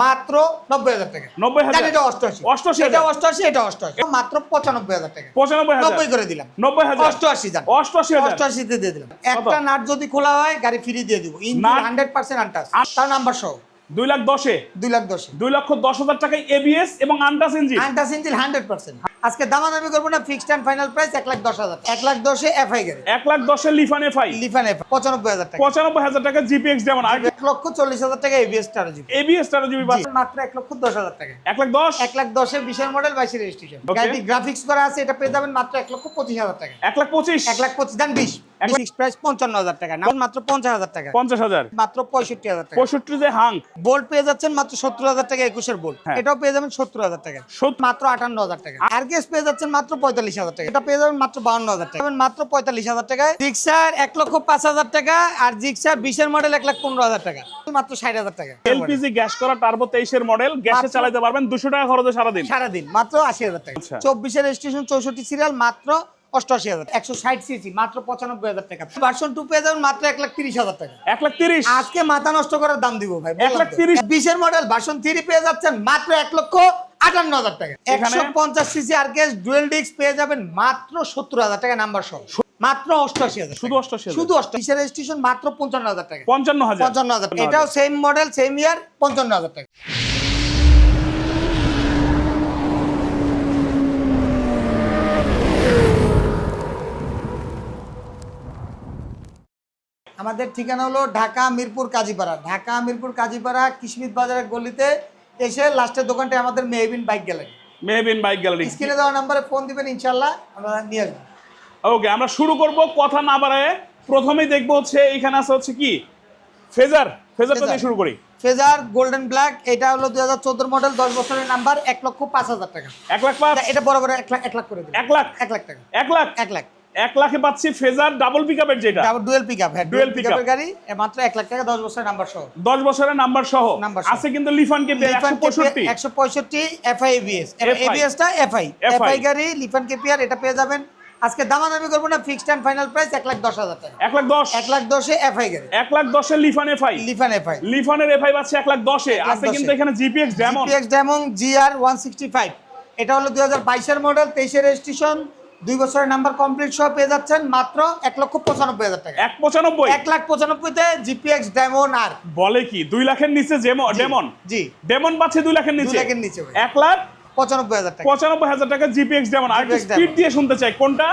মাত্র নব্বই হাজার টাকা। নব্বই হাজার। এটা অষ্টআশি। অষ্টআশি এটা অষ্টআশি এটা অষ্টআশি। মাত্র পঁচানব্বই হাজার টাকা। পঁচানব্বই নব্বই করে দিলাম। নব্বই হাজার। অষ্টআশি যান অষ্টআশি অষ্টআশিতে দিয়ে দিলাম। একটা নাট যদি খোলা হয় গাড়ি ফ্রি দিয়ে দিব। ইঞ্জিন হান্ড্রেড পার্সেন্ট আন্টাস তার নাম্বার সহ। দুই লাখ দশে? দুই লাখ দশে। দুই লক্ষ দশ হাজার টাকায় এবিএস এবং untouched engine? Untouched engine hundred percent. আজকে দামাদামি করব না ফিক্সড অ্যান্ড ফাইনাল প্রাইস এক লাখ দশ হাজার। এক লাখ দশে এফআই গাড়ি এক লাখ দশে লিফান এফআই লিফান এফআই পঁচানব্বই হাজার টাকা। পঁচানব্বই হাজার টাকা জিপিএক্স যেমন আর এক লক্ষ চল্লিশ হাজার টাকা এবিএস টার জিবি এবিএস টারো জিবি মাত্র এক লক্ষ দশ হাজার টাকা। এক লাখ দশ? এক লাখ দশে বিশের মডেল বাইশের রেজিস্ট্রেশন গাড়ি গাড়িটি গ্রাফিক্স করা আছে এটা পেয়ে যাবেন মাত্র এক লক্ষ পঁচিশ হাজার টাকা। এক লাখ পঁচিশ? এক লাখ পঁচিশ দেন বিশ। প্রাইস হাজার টাকা মাত্র টাকা মাত্র টাকা পঁয়ষট্টি যে হাং বোল্ট পেয়ে যাচ্ছেন মাত্র সত্তর হাজার টাকা একুশের বোল্ট হ্যাঁ। এটাও পেয়ে যাবেন সত্তর হাজার টাকা মাত্র আটান্ন হাজার টাকা আরকেস পেয়ে যাচ্ছেন মাত্র পঁয়তাল্লিশ হাজার টাকা এটা পেয়ে যাবেন মাত্র বাউন্ন হাজার টাকা মাত্র পঁয়তাল্লিশ হাজার টাকায় জিক্সার এক লক্ষ পাঁচ হাজার টাকা আর জিক্সার বিশের মডেল এক লাখ পনেরো হাজার টাকা মাত্র ষাট হাজার টাকা এলপিজি গ্যাস করা টার্বো তেইশের মডেল গ্যাসে চালাতে পারবেন দুশো টাকা খরচে সারাদিন সারাদিন মাত্র আশি হাজার টাকা আচ্ছা। রেজিস্ট্রেশন সিরিয়াল মাত্র অষ্টআশি হাজার। একশো ষাট সিসি মাত্র পঁচানব্বই হাজার টাকা। ভার্সন টু পেয়ে যাবেন মাত্র এক লাখ তিরিশ হাজার টাকা। এক লাখ তিরিশ? আজকে মাথা নষ্ট করার দাম দিব ভাই এক লাখ তিরিশ। বিশের মডেল ভার্সন থ্রি পেয়ে যাচ্ছেন মাত্র এক লক্ষ আটান্ন হাজার টাকা। একশো পঞ্চাশ সিসি আর কেস ডুয়েল ডিস্ক পেয়ে যাবেন মাত্র সত্তর হাজার টাকা নাম্বার সহ। মাত্র অষ্টআশি হাজার শুধু। 88,000 শুধু অষ্টআশি রেজিস্ট্রেশন মাত্র পঞ্চান্ন হাজার টাকা। পঞ্চান্ন হাজার। পঞ্চান্ন হাজার। এটাও সেম মডেল সেম ইয়ার পঞ্চান্ন হাজার টাকা। আমাদের ঠিকানা হলো ঢাকা মিরপুর কাজীপাড়া। ঢাকা মিরপুর কাজীপাড়া কিশমিত বাজারের গলিতে এসে লাস্টের দোকানটা আমাদের Mehbin bike gallery. Mehbin bike gallery. স্ক্রিনে দেওয়া নাম্বারে ফোন দিবেন ইনশাল্লাহ আমরা নিয়ে আসব। ওকে আমরা শুরু করব কথা না বাড়ায়। প্রথমেই দেখব হচ্ছে এখানে আছে হচ্ছে কি? ফেজার ফেজারটা দিয়ে শুরু করি। ফেজার গোল্ডেন ব্ল্যাক এটা হলো দুই হাজার চোদ্দোর মডেল দশ বছরের নাম্বার এক লক্ষ পাঁচ হাজার টাকা। এক লাখ পাঁচ। এটা বড় বড় এক লাখ এক লাখ করে দিন এক লাখ। এক লাখ টাকা। এক লাখ। এক লাখ। এক লাখে পাচ্ছি ফেজার ডাবল পিক পিকআপের যেটা। ডাবল ডুয়েল পিক আপ হ্যাঁ ডুয়েল পিক আপের গাড়ি এ মাত্র এক লাখ টাকা দশ বছরের নাম্বার সহ। দশ বছরের নাম্বার সহ। আছে কিন্তু লিফান কে একশো পঁয়ষট্টি। একশো পঁয়ষট্টি এফআই এবিএস এবিএসটা এফআই এফআই গাড়ি লিফান কেপিআর এটা পেয়ে যাবেন। আজকে দামাদামি করব না ফিক্সড অ্যান্ড ফাইনাল প্রাইস এক লাখ দশ হাজার টাকা। এক লাখ দশ। এক লাখ দশে এফআই গাড়ি। এক লাখ দশের লিফান এফআই লিফান এফআই লিফানের এফআই পাচ্ছে এক লাখ দশে। আছে কিন্তু দশে। এখানে জিপিএক্স যেমন GPX Demon GR one sixty five এটা হলো দুই হাজার বাইশের মডেল তেইশের রেজিস্ট্রেশন দুই বছরের নাম্বার কমপ্লিট সহ পেয়ে যাচ্ছেন মাত্র এক লক্ষ পঁচানব্বই হাজার টাকা। এক পঁচানব্বই? এক লাখ পঁচানব্বই পঁচানব্বইতে জিপিএক্স ডেমন আর। বলে কি? দুই লাখের নিচে ডেমন জি ডেমন পাচ্ছে দুই লাখের নিচে? লাখের নিচে এক লাখ পঁচানব্বই হাজার টাকা। পঁচানব্বই হাজার টাকা জিপিএক্স ডেমন আর স্পিড দিয়ে শুনতে চাই কোনটা?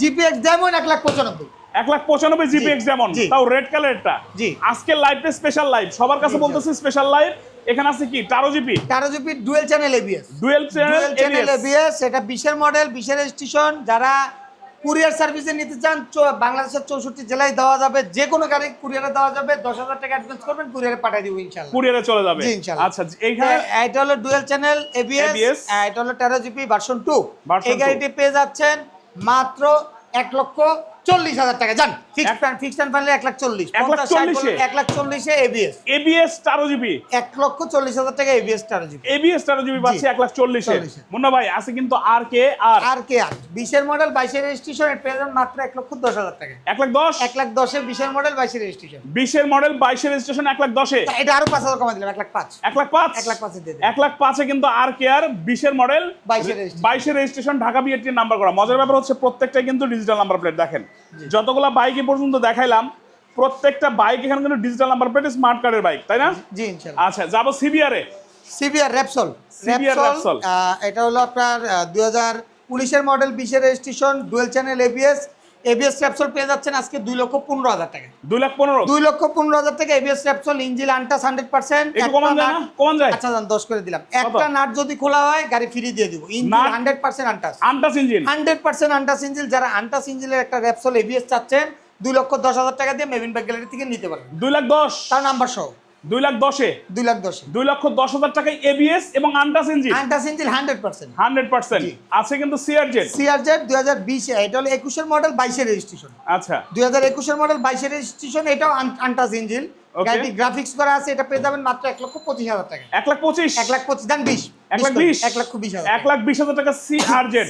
জিপিএক্স ডেমন এক লাখ পঁচানব্বই। এক লাখ পঁচানব্বই জিপিএক্স ডেমন। তাও রেড কালারটা জি। আজকের লাইভটা স্পেশাল লাইভ সবার কাছে বলতেছি স্পেশাল লাইভ এখানে আছে কি? টারো জিপি তেরো GB dual channel ABS dual channel channel ABS এটা বিশের মডেল বিশের স্টেশন যারা কুরিয়ার সার্ভিসে নিতে চান বাংলাদেশের চৌষট্টি জেলায় দেওয়া যাবে যে কোনো গাড়ি কুরিয়ারে দেওয়া যাবে দশ হাজার টাকা অ্যাডভান্স করবেন কুরিয়ারে পাঠিয়ে দিব ইনশাল্লাহ। কুরিয়ারে চলে যাবে? জি, ইনশাআল্লাহ। আচ্ছা এইখানে এটা হলো ডুয়েল চ্যানেল এবিএস এটা হলো তেরো জিবি ভার্সন টু এই গাড়িটি পেয়ে যাচ্ছেন মাত্র এক লক্ষ চল্লিশ হাজার টাকা যান ফিক্সড ফাইনালি এক লাখ চল্লিশ এক লাখ চল্লিশে? এক লাখ চল্লিশে এবিএস এবিএস টারো জিপি এক লক্ষ চল্লিশ হাজার টাকা এবিএস তেরো জিবি এবিএস টারো জিবি পাচ্ছে এক লাখ চল্লিশে। মুন্না ভাই আছে কিন্তু আর কে আর আর কে আর বিশের মডেল বাইশের রেজিস্ট্রেশন পেয়ে মাত্র এক লক্ষ দশ হাজার টাকা এক লাখ দশ এক লাখ দশে বিশের মডেল বাইশের রেজিস্ট্রেশন বিশের মডেল বাইশের রেজিস্ট্রেশন এক লাখ দশে এটা আরও পাঁচ হাজার কমা দিলাম এক লাখ পাঁচ এক লাখ পাঁচ এক লাখ পাঁচে। এক লাখ পাঁচে কিন্তু আর কে আর বিশের মডেল 22 এর বাইশের রেজিস্ট্রেশন ঢাকা বিএটির নাম্বার করা মজার ব্যাপার হচ্ছে প্রত্যেকটাই কিন্তু ডিজিটাল নাম্বার প্লেট দেখেন যতগুলো বাইক এ পর্যন্ত দেখাইলাম প্রত্যেকটা বাইক এখানে কিন্তু ডিজিটাল নাম্বার প্লেট স্মার্ট কার্ডের বাইক তাই না? জি ইনশাআল্লাহ আচ্ছা যাব সিবিআরে সিবিআর র্যাপসল সিবিআর রেপসল এটা হলো আপনার দু হাজার উনিশের মডেল বিশের registration dual channel ABS ABS Repsol পেয়ে যাচ্ছেন আজকে দুই লক্ষ পনেরো হাজার টাকা। দুই লাখ পনেরো? দুই লক্ষ পনেরো হাজার টাকা ABS Repsol engine untouched hundred percent কমান যায় আচ্ছা দশ করে দিলাম। একটা নাট যদি খোলা হয় গাড়ি ফ্রি দিয়ে দিব। Engine hundred percent untouched untouched engine hundred percent untouched engine যারা আন্টাস ইঞ্জিলের একটা র্যাপসল এবিএস চাচ্ছেন দুই লক্ষ দশ হাজার টাকা দিয়ে মেভিন ব্যাগ গ্যালারি থেকে নিতে পারবেন। দুই লাখ দশ। তার নাম্বার সহ। দুই লাখ দশে? দুই লাখ দশে। দুই লক্ষ দশ হাজার টাকায় এবিএস এবং untouched engine? Untouched engine hundred percent. Hundred percent. আছে কিন্তু সিআরজেড সিআরজেড দুই হাজার বিশে এটা হলো একুশের মডেল বাইশের রেজিস্ট্রেশন। আচ্ছা। দুই হাজার একুশের মডেল বাইশের রেজিস্ট্রেশন এটাও আন্টাস Okay. গাড়িটি গ্রাফিক্স করা আছে এটা পেয়ে যাবেন মাত্র এক লক্ষ পঁচিশ হাজার টাকা। এক লাখ পঁচিশ? এক লাখ পঁচিশ দেন বিশ। এক লাখ বিশ এক লক্ষ বিশ হাজার এক লাখ বিশ হাজার টাকা সিআরজেড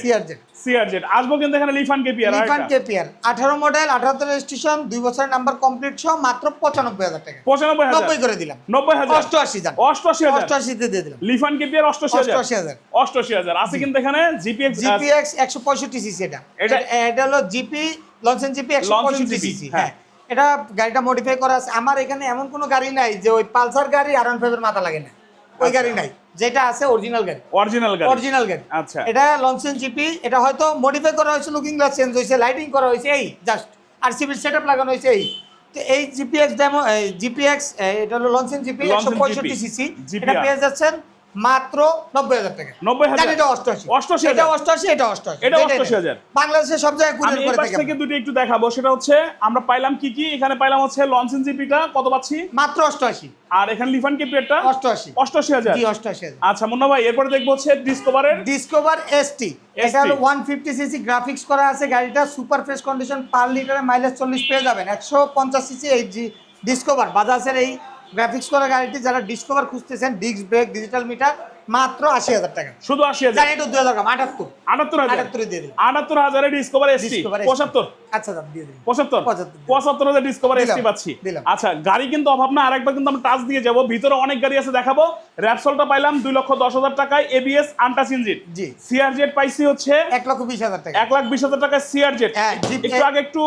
সি আর জেড আসব কিন্তু এখানে লিফান কেপিয়ার লিফান কেপিআর আঠারো মডেল আঠারোতে রেজিস্ট্রেশন দুই বছরের নাম্বার কমপ্লিট সহ মাত্র পঁচানব্বই হাজার টাকা। পঁচানব্বই নব্বই করে দিলাম। নব্বই হাজার। অষ্টআশি অষ্টআশি হাজার। অষ্টআশিতে দিয়ে দিলাম। লিফান কেপিয়ার অষ্টআশি হাজার। অষ্টআশি হাজার। অষ্টআশি হাজার। আছে কিন্তু এখানে জিপিএক্স জিপিএক্স একশো পঁয়ষট্টি সিসি এটা। এটা- এটা হলো জিপি লঞ্চেন জিপি একশো পঁয়ষট্টি সিসি হ্যাঁ। এটা গাড়িটা মডিফাই করা আছে। আমার এখানে এমন কোনো গাড়ি নাই যে ওই পালসার গাড়ি আর ওয়ান ফাইভের মাথা লাগে না। ওই গাড়ি নাই যেটা আছে অরিজিনাল গাড়ি। অরিজিনাল গাড়ি। অরিজিনাল গাড়ি। আচ্ছা। এটা লঞ্চেন জিপি এটা হয়তো মডিফাই করা হয়েছে লুকিং গ্লাস চেঞ্জ হয়েছে লাইটিং করা হয়েছে এই জাস্ট আর সিবির সেট লাগানো হয়েছে এই। তো এই জিপিএক্স ডেমো জিপিএক্স এটা হলো লঞ্চেন জিপি একশো পঁয়ষট্টি সিসি এটা পেয়ে যাচ্ছেন মাত্র নব্বই হাজার টাকা। নব্বই হাজার। এটা অষ্টআশি। অষ্টআশি এটা অষ্টআশি এটা অষ্টআশি। এটা অষ্টআশি হাজার। বাংলাদেশে সব জায়গায় আমি কুরিয়ার করে থাকে থেকে দুটো একটু দেখাবো। সেটা হচ্ছে আমরা পাইলাম কি কি? এখানে পাইলাম হচ্ছে লঞ্চেন জিপিটা কত পাচ্ছি? মাত্র অষ্টআশি। আর এখানে লিফান কেপিয়ারটা অষ্টআশি। অষ্টআশি হাজার। জি অষ্টআশি হাজার। আচ্ছা মুন্না ভাই এরপরে দেখব হচ্ছে ডিসকভারের ডিসকভার এসটি এটা হলো ওয়ান ফিফটি সিসি গ্রাফিক্স করা আছে। গাড়িটা সুপার ফ্রেশ কন্ডিশন পার লিটারে মাইলেজ চল্লিশ পেয়ে যাবেন। একশো পঞ্চাশ সিসি জি ডিসকভার বাজাজের এই গ্রাফিক্স করা গাড়িটি যারা ডিসকভার খুঁজতেছেন ডিস্ক ব্রেক ডিজিটাল মিটার মাত্র আশি হাজার টাকা। শুধু আশি হাজার। একটু দুই হাজার আটাত্তর। আটাত্তর আটাত্তরে দিয়ে দিলাম আটাত্তর হাজারে ডিসকভার এসটি পঁচাত্তর। আচ্ছা দাম দিয়ে দিলাম পঁচাত্তর। পঁচাত্তর। হাজার ডিসকভার এসটি পাচ্ছি। আচ্ছা গাড়ি কিন্তু অভাব না আরেকবার কিন্তু আমরা টাচ দিয়ে যাব। ভিতরে অনেক গাড়ি আছে দেখাবো। র্যাপসলটা পাইলাম দুই লক্ষ দশ হাজার টাকায় এবিএস আন্টাস ইঞ্জিন জি। সিআরজেট পাইছি হচ্ছে এক লক্ষ বিশ হাজার টাকা। এক লাখ বিশ হাজার টাকায় সিআরজেট হ্যাঁ, একটু আগে একটু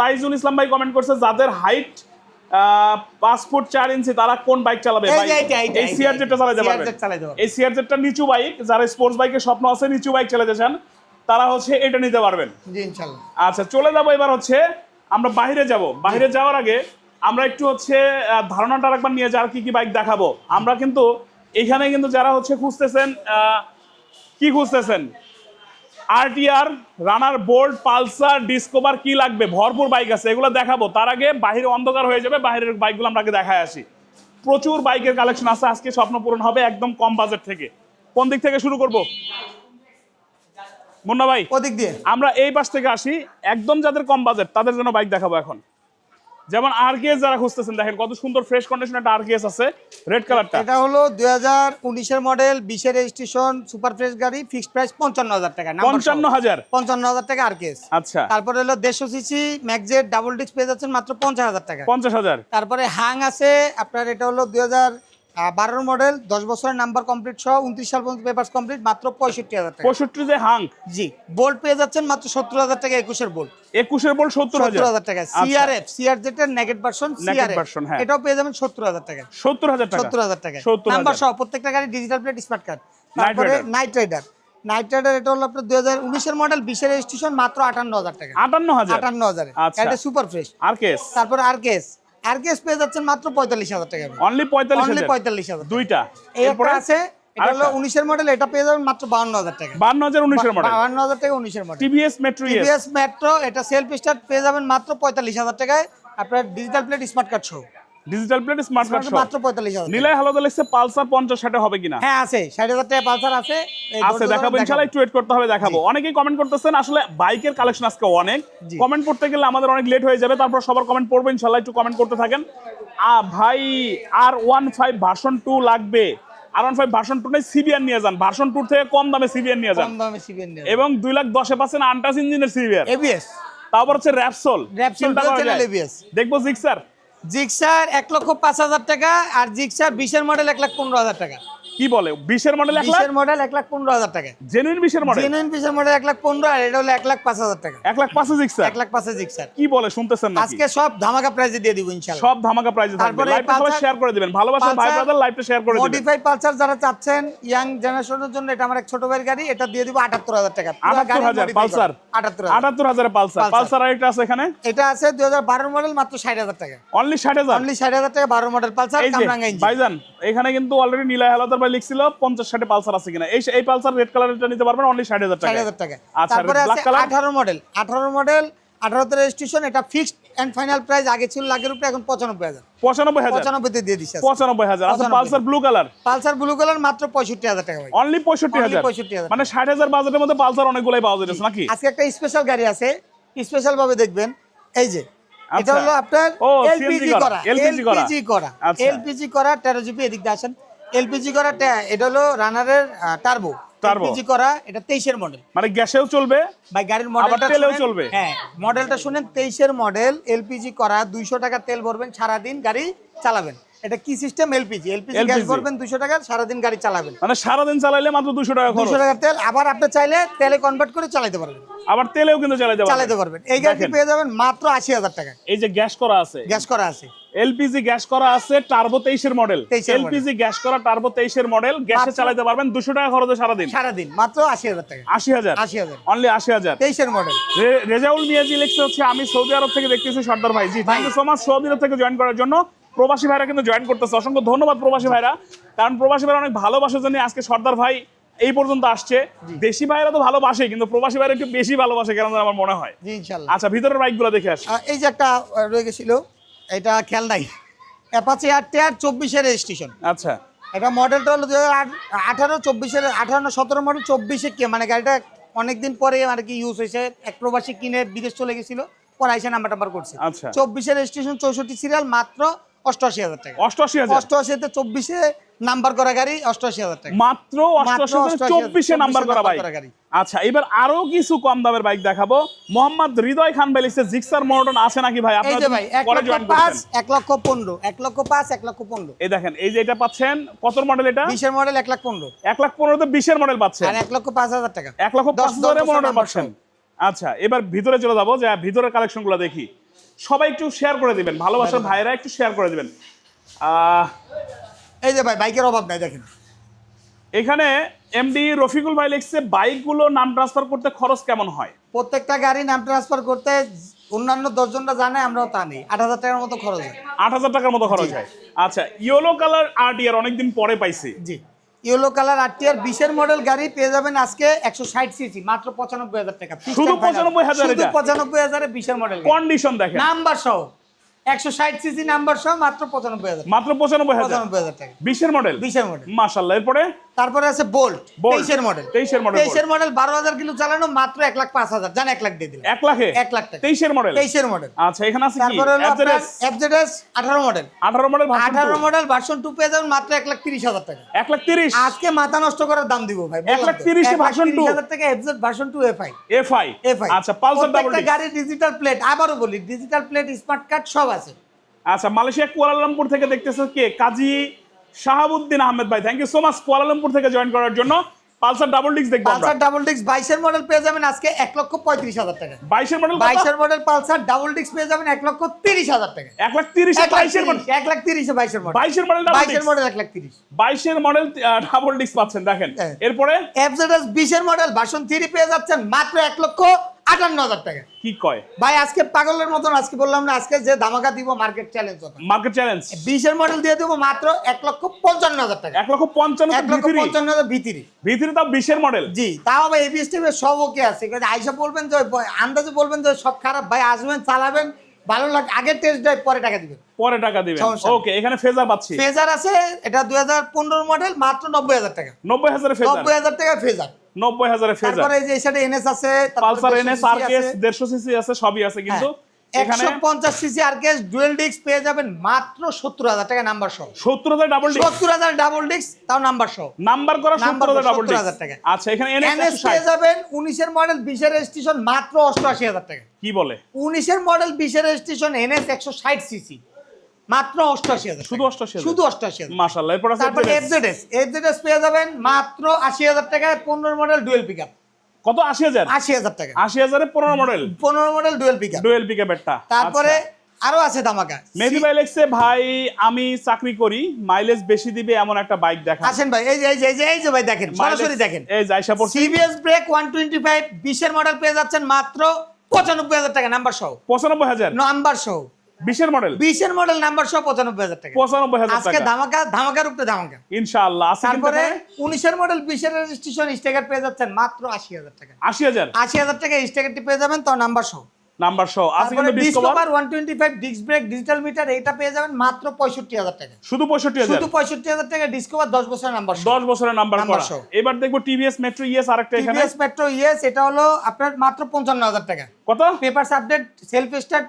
তাইজুল ইসলাম ভাই কমেন্ট করছে যাদের হাইট পাঁচ ফুট চার ইঞ্চি তারা কোন বাইক চালাবে? এই সিআরজেটটা চালাতে পারবে। এই সিআরজেটটা নিচু বাইক যারা স্পোর্টস বাইকের স্বপ্ন আছে নিচু বাইক চালাতে চান তারা হচ্ছে এটা নিতে পারবেন। আচ্ছা চলে যাব এবার হচ্ছে আমরা বাইরে যাব। বাইরে যাওয়ার আগে আমরা একটু হচ্ছে ধারণাটা একবার নিয়ে যার কি কি বাইক দেখাবো। আমরা কিন্তু এখানে কিন্তু যারা হচ্ছে খুঁজতেছেন আহ, কি খুঁজতেছেন? RTR Runner Bolt Pulsar Discover কি লাগবে? ভরপুর বাইক আছে এগুলো দেখাবো। তার আগে বাহিরে অন্ধকার হয়ে যাবে বাইরের বাইকগুলো আমরা আগে দেখায় আসি। প্রচুর বাইকের কালেকশন আছে আজকে স্বপ্ন পূরণ হবে একদম কম বাজেট থেকে। কোন দিক থেকে শুরু করব? মুন্না ভাই ওদিক দিয়ে। আমরা এই পাশ থেকে আসি একদম যাদের কম বাজেট তাদের জন্য বাইক দেখাবো এখন। যেমন আরকেএস যারা খুঁজতেছেন দেখেন কত সুন্দর ফ্রেশ কন্ডিশন একটা আরকেএস আছে রেড কালারটা এটা হলো 2019 এর মডেল 20 এর রেজিস্ট্রেশন সুপার ফ্রেশ গাড়ি ফিক্সড প্রাইস পঞ্চান্ন হাজার টাকা নাম্বার সহ। পঞ্চান্ন হাজার? পঞ্চান্ন হাজার টাকা আর কেস আচ্ছা। তারপরে হলো দেড়শো সিসি ম্যাগজেট ডাবল ডিস্ক পেজ যাচ্ছেন মাত্র পঞ্চাশ হাজার টাকা। পঞ্চাশ হাজার? তারপরে হাং আছে আপনার এটা হলো দুই হাজার বারোর মডেল দশ বছরের নাম্বার কমপ্লিট সহ উনত্রিশ সাল পর্যন্ত পেপার্স কমপ্লিট মাত্র পঁয়ষট্টি হাজার টাকা। পঁয়ষট্টি যে হাং? জি বোল্ট পেয়ে যাচ্ছেন মাত্র সত্তর হাজার টাকা একুশের বোল্ট একুশের বল সত্তর হাজার? টাকা। সিআরএফ এর নেগেট ভার্সন সিআরএফ version, হ্যাঁ। এটাও পেয়ে যাবেন সত্তর হাজার টাকা। সত্তর হাজার টাকা? সত্তর হাজার টাকা। সত্তর নাম্বার সহ প্রত্যেকটা গাড়ি ডিজিটাল প্লেট স্মার্ট কার্ড তারপরে নাইট রাইডার নাইট রাইডার এটা হলো আপনার দুই হাজার উনিশের মডেল বিশের রেজিস্ট্রেশন মাত্র আটান্ন হাজার টাকা। আটান্ন হাজার? আটান্ন হাজারে। এটা সুপার ফ্রেশ আরকেএস তারপর আরকেএস আরকেএস পেয়ে যাচ্ছেন মাত্র পঁয়তাল্লিশ হাজার টাকা অনলি পঁয়তাল্লিশ অনলি পঁয়তাল্লিশ হাজার দুইটা। এরপরে আছে এটা হলো উনিশের মডেল এটা পেয়ে যাবেন মাত্র বাউন্ন হাজার টাকা। হাজার উনিশের মডেল বাউন্ন হাজার টাকা উনিশের model TVS Metro TVS Metro এটা সেলফ স্টার্ট পেয়ে যাবেন মাত্র পঁয়তাল্লিশ হাজার টাকায়। আপনার ডিজিটাল প্লেট স্মার্ট কার্ড সহ। ডিজিটাল প্লেট স্মার্ট কার্ড মাত্র পঁয়তাল্লিশ হাজার টাকা। নীলাই হালদা লিখছে পালসার পঞ্চাশ ষাটে হবে কিনা? হ্যাঁ আছে। ষাট হাজার টাকা পালসার আছে। আছে দেখাবো ইনশাআল্লাহ একটু ওয়েট করতে হবে দেখাবো। অনেকেই কমেন্ট করতেছেন আসলে বাইকের কালেকশন আজকে অনেক। কমেন্ট করতে গেলে আমাদের অনেক লেট হয়ে যাবে তারপর সবার কমেন্ট পড়ব ইনশাআল্লাহ একটু কমেন্ট করতে থাকেন। আ ভাই R one five version two লাগবে। R one five version two নেই সিবিআর নিয়ে যান। ভার্সন টু থেকে কম দামে সিবিআর নিয়ে যান। কম দামে সিবিএন এবং দুই লাখ দশে পাচ্ছেন আন্টাস ইঞ্জিনের সিবিআর এবিএস তারপর হচ্ছে র্যাপসোল dual করা channel দেখব জিক্সার জিক্সার এক লক্ষ পাঁচ হাজার টাকা আর জিক্সার বিশের মডেল এক লাখ পনেরো হাজার টাকা। কি বলে? বিশের মডেল এক লাখ? মডেল এক লাখ পনেরো হাজার টাকা। জেনুইন বিশের মডেল জেনুইন বিশের মডেল এক লাখ পনেরো আর এটা হলো এক লাখ পাঁচ হাজার টাকা। এক লাখ পাঁচে জিক্সার এক লাখ পাঁচে জিক্সার কি বলে? শুনতেছেন নাকি? আজকে সব ধামাকা প্রাইজে দিয়ে দিব ইনশাল্লাহ সব ধামাকা প্রাইজে তারপরে লাইভটা সবাই শেয়ার করে দিবেন। ভালোবাসার ভাই ব্রাদার লাইভটা শেয়ার করে দিবেন। মডিফাই পালসার যারা চাচ্ছেন ইয়াং জেনারেশনের জন্য এটা আমার এক ছোট ভাইয়ের গাড়ি। এটা দিয়ে দিব আটাত্তর হাজার টাকা। পুরো আটাত্তর গাড়ি হাজার। modify Pulsar? করা। আটাত্তর হাজার। আটাত্তর হাজারে পালসার। Pulsar। পালসার আরেকটা আছে এখানে? এটা আছে দুই হাজার বারোর মডেল মাত্র ষাট হাজার টাকা। অনলি ষাট হাজার? অনলি ষাট হাজার টাকা বারো মডেল পালসার কামরাঙ্গা ইঞ্জিন ভাইজান এখানে কিন্তু অলরেডি নীলা হালাদার লিখছিল পঞ্চাশ ষাটে পালসার আছে কিনা। এই এই পালসার রেড কালারটা নিতে পারবেন অনলি ষাট হাজার টাকা টাকা আচ্ছা ব্ল্যাক কালার আঠারো মডেল আঠারো মডেল আঠারোতে রেজিস্ট্রেশন এটা ফিক্সড এন্ড ফাইনাল প্রাইস আগে ছিল লাখের উপরে এখন পঁচানব্বই হাজার। পঁচানব্বই হাজার? পঁচানব্বইতে দিয়ে দিচ্ছে পঁচানব্বই হাজার। আচ্ছা Pulsar blue colour Pulsar blue colour মাত্র পঁয়ষট্টি হাজার টাকা ভাই। অনলি পঁয়ষট্টি Only হাজার? মানে ষাট হাজার বাজেটের মধ্যে পালসার অনেকগুলাই পাওয়া যাচ্ছে নাকি? আজকে একটা স্পেশাল গাড়ি আছে। স্পেশাল ভাবে দেখবেন। এই যে এটা হলো আপনার এলপিজি করা। এলপিজি করা। আচ্ছা। এলপিজি করা তেরো জিবি এদিক দিয়ে আসেন। এলপিজি করা এটা হলো রানারের টার্বো। এলপিজি করা এটা তেইশের মডেল মানে গ্যাসেও চলবে ভাই গাড়ির মডেলটা তেলেও চলবে? হ্যাঁ মডেলটা শুনেন তেইশের মডেল এলপিজি করা দুইশো টাকা তেল ভরবেন সারাদিন গাড়ি চালাবেন এটা কি সিস্টেম এলপিজি এলপিজি গ্যাস ভরবেন দুইশো টাকা সারাদিন গাড়ি চালাবেন। মানে সারাদিন চালাইলে মাত্র দুশো টাকা খরচ। দুশো টাকার তেল। আবার আপনি চাইলে তেলে কনভার্ট করে চালাতে পারবেন। আবার তেলেও কিন্তু চালাইতে পারবেন। চালাতে পারবেন। এই দেখেন, পেয়ে যাবেন মাত্র আশি হাজার টাকা এই যে গ্যাস করা আছে। গ্যাস করা আছে। এলপিজি গ্যাস করা আছে টার্বো 23 এর এলপিজি গ্যাস করা টার্বো তেইশের মডেল গ্যাসে চালাতে পারবেন দুশো টাকা খরচে সারাদিন। সারাদিন। মাত্র আশি হাজার টাকা। আশি হাজার। আশি হাজার। অনলি আশি হাজার। তেইশের মডেল রেজাউল মিয়াজি লিখছে হচ্ছে আমি সৌদি আরব থেকে দেখতেছি সর্দার ভাই। জি thank you so much Saudi Arab থেকে জয়েন করার জন্য। প্রবাসী ভাইরা কিন্তু জয়েন করতেছে। অসংখ্য ধন্যবাদ প্রবাসী ভাইরা। কারণ প্রবাসী ভাইরা অনেক ভালোবাসার জন্য আজকে সর্দার ভাই এই পর্যন্ত আসছে। দেশি ভাইরা তো ভালোবাসে কিন্তু প্রবাসী ভাইরা একটু বেশি ভালোবাসে কেন আমার মনে হয়। আচ্ছা ভিতরের বাইকগুলো দেখে আসি। এই যে একটা রয়ে গেছিল এটা খেয়াল নাই। অ্যাপাচি আর টিয়ার চব্বিশের রেজিস্ট্রেশন আচ্ছা। এটা মডেলটা হলো দু হাজার আঠারো চব্বিশের আঠারো চোদ্দ মডেল চব্বিশে কে মানে গাড়িটা অনেকদিন পরে আর কি ইউজ হয়েছে। এক প্রবাসী কিনে বিদেশ চলে গেছিল পরে আইসে নাম্বার টাম্বার করছে। আচ্ছা। চব্বিশের রেজিস্ট্রেশন চৌষট্টি সিরিয়াল মাত্র অষ্টআশি হাজার টাকা। অষ্টআশি হাজার? অষ্টআশিতে চব্বিশে নাম্বার করা গাড়ি অষ্টআশি হাজার টাকা। মাত্র চব্বিশে নাম্বার করা বাইক। আচ্ছা এবার আরও কিছু কম দামের বাইক দেখাবো। মোহাম্মদ হৃদয় খান লিখছে জিক্সার মডার্ন আছে নাকি ভাই? আপনারা ভাই এক লক্ষ পনেরো এক লক্ষ পাঁচ এক লক্ষ পনেরো। এই দেখেন এই যে এটা পাচ্ছেন কত মডেল এটা? বিশের মডেল এক লাখ পনেরো। এক লাখ পনেরোতে বিশের মডেল পাচ্ছেন। আর এক লক্ষ পাঁচ হাজার টাকা। এক লক্ষ দশ- হাজারের মডেল পাচ্ছেন। আচ্ছা এবার ভিতরে চলে যাব যে ভিতরের কালেকশনগুলো দেখি। সবাই একটু শেয়ার করে দিবেন ভালোবাসার ভাইরা একটু শেয়ার করে দিবেন। এই যে ভাই বাইকের অভাব নাই দেখেন। এখানে এমডি রফিকুল ভাই লিখছে বাইকগুলো নাম ট্রান্সফার করতে খরচ কেমন হয়? প্রত্যেকটা গাড়ি নাম ট্রান্সফার করতে অন্যান্য দশজনরা জানে আমরাও তা নেই। আট হাজার টাকার মতো খরচ হয়। আট হাজার টাকার মতো খরচ হয়। আচ্ছা ইয়েলো কালার আর অনেকদিন পরে পাইছি। জি। ইয়েলো কালার আটটি আর বিশের মডেল গাড়ি পেয়ে যাবেন আজকে একশো ষাট সিসি মাত্র পঁচানব্বই হাজার টাকা। শুধু পঁচানব্বই হাজার শুধু পঁচানব্বই হাজারে বিশের মডেল কন্ডিশন দেখে নাম্বার সহ একশো ষাট সিসি নাম্বার সহ মাত্র পঁচানব্বই হাজার মাত্র পঁচানব্বই হাজার। পঁচানব্বই হাজার টাকা। বিশের মডেল বিশের মডেল মাসাল্লাহ এরপরে? তারপরে আছে বোল্ট তেইশের মডেল 23 এর model তেইশের মডেল বারো হাজার কিলো চালানো মাত্র এক লাখ পাঁচ হাজার। জান এক লাখ দিয়ে দিলাম। এক লাখে? এক লাখ টাকা। তেইশের মডেল তেইশের মডেল আচ্ছা এখানে আছে তারপরে হলো আপনার এফজেডএস আঠারো মডেল আঠারো মডেল আঠারো মডেল ভার্সন টু পেয়ে যাবেন মাত্র এক লাখ তিরিশ হাজার টাকা। এক লাখ তিরিশ? আজকে মাথা নষ্ট করার দাম দিব ভাই এক লাখ তিরিশে ভার্সন two? হাজার টাকা FZ version two FI FI FI আচ্ছা পালসার ডাবল প্রত্যেকটা গাড়ি ডিজিটাল প্লেট আবারও বলি ডিজিটাল প্লেট স্মার্ট কার্ড সব আছে। আচ্ছা মালয়েশিয়া কুয়ালালামপুর থেকে দেখতেছে কে? কাজী শাহাবুদ্দিন আহমেদ ভাই thank you so much Kuala Lumpur থেকে জয়েন করার জন্য। পালসার ডাবল দেখব পালসার ডাবল বাইশের মডেল পেয়ে যাবেন আজকে এক লক্ষ পঁয়ত্রিশ হাজার টাকা। বাইশের মডেল বাইশের মডেল পালসার ডাবল ডিস্ক পেয়ে যাবেন এক লক্ষ তিরিশ হাজার টাকা। এক লাখ তিরিশে বাইশের মডেল এক লাখ তিরিশে বাইশের মডেল বাইশের মডেল বাইশের মডেল এক লাখ তিরিশ। বাইশের মডেল ডাবল ডিস্ক পাচ্ছেন দেখেন। হ্যাঁ। এরপরে? এফজেডএস বিশের মডেল ভার্সন থ্রি পেয়ে যাচ্ছেন মাত্র এক লক্ষ আটান্ন হাজার টাকা। কি কয়? ভাই আজকে পাগলের মতন আজকে বললাম না আজকে যে ধামাকা দিব মার্কেট চ্যালেঞ্জ মার্কেট চ্যালেঞ্জ বিশের মডেল দিয়ে দেবো মাত্র এক লক্ষ পঞ্চান্ন হাজার টাকা। এক লক্ষ পঞ্চান্ন এক লক্ষ পঞ্চান্ন হাজার ভিতরি ভিতরি তাও বিশের মডেল জি তাও আবার এবিএস টিভি সব ওকে আছে? আইসা বলবেন যে আন্দাজে বলবেন যে সব খারাপ। ভাই আসবেন চালাবেন ভালো লাগ আগে টেস্ট ড্রাইভ পরে টাকা দিবেন। পরে টাকা দিবেন। ওকে এখানে ফেজার পাচ্ছি। ফেজার আছে এটা দুই হাজার পনেরো মডেল মাত্র নব্বই হাজার টাকা। নব্বই হাজারে ফেজার। নব্বই হাজার টাকা ফেজার। নব্বই হাজারে ফেজার তারপরে যে সাইডে এনএস আছে পালসার এনএস আরকেএস দেড়শো সিসি আছে সবই আছে কিন্তু। একশো পঞ্চাশ সিসি আরকেএস ডুয়েল ডিস্ক পেয়ে যাবেন মাত্র সত্তর হাজার টাকা নাম্বার সহ। সত্তর হাজার ডাবল সত্তর হাজার ডাবল ডিস্ক তাও নাম্বার সহ। নাম্বার করা নাম্বার সত্তর হাজার ডাবল 70,000 ডিস্ক টাকা। আচ্ছা এখানে এনএস পেয়ে যাবেন উনিশের মডেল বিশের রেজিস্ট্রেশন মাত্র অষ্টআশি হাজার টাকা। কি বলে? উনিশের মডেল বিশের রেজিস্ট্রেশন এনএস একশো ষাট সিসি মাত্র অষ্টআশি হাজার শুধু। 88,000? শুধু অষ্টআশি হাজার। এরপর তারপরে। এফজেডএস এফজেডএস পেয়ে যাবেন মাত্র আশি হাজার টাকায় পনেরো মডেল ডুয়েল পিক আপ কত? আশি হাজার? আশি হাজার টাকা। আশি হাজারে পনেরো মডেল। পনেরো model dual pick up dual pick আপেরটা তারপরে আরও আছে ধামাকা। মেহেদি ভাই লেখছে ভাই আমি চাকরি করি মাইলেজ বেশি দিবে এমন একটা বাইক দেখা আসেন ভাই এই যে এই যে এই যে ভাই দেখেন সরাসরি দেখেন। এই যাইসা পড়ছি। CBS brake one twenty five বিশের মডেল পেয়ে যাচ্ছেন মাত্র পঁচানব্বই হাজার টাকা নাম্বার সহ। পঁচানব্বই হাজার। নাম্বার সহ। বিশের মডেল বিশের মডেল নাম্বার সহ পঁচানব্বই হাজার টাকা। পঁচানব্বই হাজার আজকে ধামাকা ধামাকার উপরে ধামাকা। ইনশাআল্লাহ তারপরে উনিশের মডেল বিশের রেজিস্ট্রেশন স্টেকার পেয়ে যাচ্ছেন মাত্র আশি হাজার টাকা। আশি হাজার? আশি হাজার টাকা স্টেকারটি পেয়ে যাবেন তাও নাম্বার সহ। নাম্বার সহ। আছে কিন্তু Discover Discover one twenty five disc brake digital meter এটা পেয়ে যাবেন মাত্র পঁয়ষট্টি হাজার টাকা। শুধু পঁয়ষট্টি হাজার? শুধু পঁয়ষট্টি হাজার টাকা ডিসকভার দশ বছরের নাম্বার দশ বছরের নাম্বার করা। এবার দেখব টিভিএস মেট্রো ইএস আরেকটা এখানে। টিভিএস মেট্রো ইয়েস এটা হলো আপনার মাত্র পঞ্চান্ন হাজার টাকা। কত? পেপারস আপডেট সেলফ স্টার্ট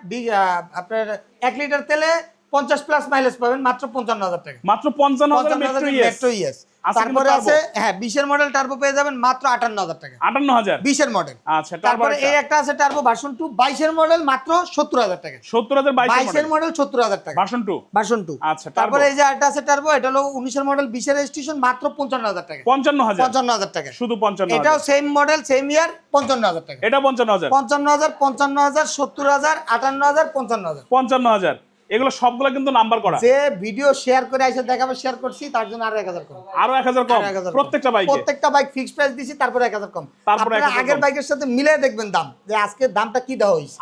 আপনার এক লিটার তেলে পঞ্চাশ প্লাস মাইলেজ পাবেন মাত্র পঞ্চান্ন হাজার টাকা। মাত্র পঞ্চান্ন হাজার পঞ্চান্ন মেট্রো হাজার ইএস তারপরে আছে হ্যাঁ বিশের মডেল টার্বো পেয়ে যাবেন মাত্র আটান্ন হাজার টাকা। আটান্ন হাজার বিশের মডেল আচ্ছা তারপরে এই একটা আছে টার্বো ভার্সন টু বাইশের মডেল মাত্র সত্তর হাজার টাকা। সত্তর হাজার বাইশের মডেল সত্তর হাজার টাকা। ভার্সন টু ভার্সন টু আচ্ছা, তারপরে এই যে একটা আছে টার্বো এটা হলো উনিশের মডেল বিশের রেজিস্ট্রেশন মাত্র পঞ্চান্ন হাজার টাকা। পঞ্চান্ন হাজার পঞ্চান্ন হাজার টাকা। শুধু পঞ্চান্ন এটাও সেম মডেল সেম ইয়ার পঞ্চান্ন হাজার টাকা। এটা পঞ্চান্ন হাজার পঞ্চান্ন হাজার পঞ্চান্ন হাজার সত্তর হাজার আটান্ন হাজার পঞ্চান্ন হাজার পঞ্চান্ন হাজার এগুলো সবগুলো কিন্তু নাম্বার করা। যে ভিডিও শেয়ার করে এসে দেখাবে শেয়ার করছি তার জন্য আরও এক হাজার কম। আরও এক হাজার কম? আরও 1000 কম। প্রত্যেকটা বাইক প্রত্যেকটা বাইক ফিক্সড প্রাইস দিছি তারপরে এক হাজার কম। তারপরে আগের। বাইকের সাথে মিলিয়ে দেখবেন দাম যে আজকে দামটা কি দেওয়া হয়েছে